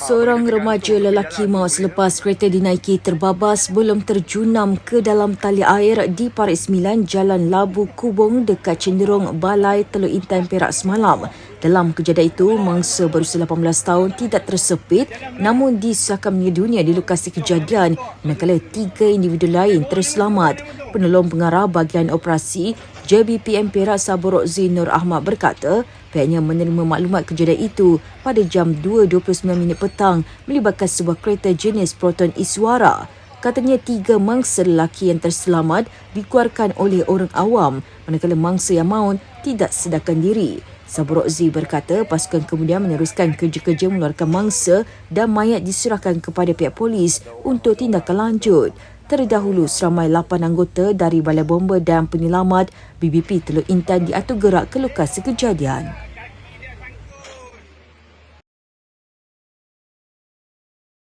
Seorang remaja lelaki maut selepas kereta dinaiki terbabas sebelum terjunam ke dalam tali air di Parit Sembilan, Jalan Labu Kubung dekat cenderung Balai Teluk Intan Perak semalam. Dalam kejadian itu, mangsa berusia 18 tahun tidak tersepit namun disahkan meninggal dunia di lokasi kejadian manakala tiga individu lain terselamat. Penolong pengarah bahagian operasi JBPM Perak Saborok Zinur Ahmad berkata pihaknya menerima maklumat kejadian itu pada jam 2.29 minit petang melibatkan sebuah kereta jenis Proton Iswara. Katanya tiga mangsa lelaki yang terselamat dikeluarkan oleh orang awam manakala mangsa yang maut tidak sedarkan diri. Saburok berkata pasukan kemudian meneruskan kerja-kerja mengeluarkan mangsa dan mayat diserahkan kepada pihak polis untuk tindakan lanjut. Terdahulu, seramai 8 anggota dari Balai Bomba dan Penyelamat BBP Teluk Intan diatur gerak ke lokasi kejadian.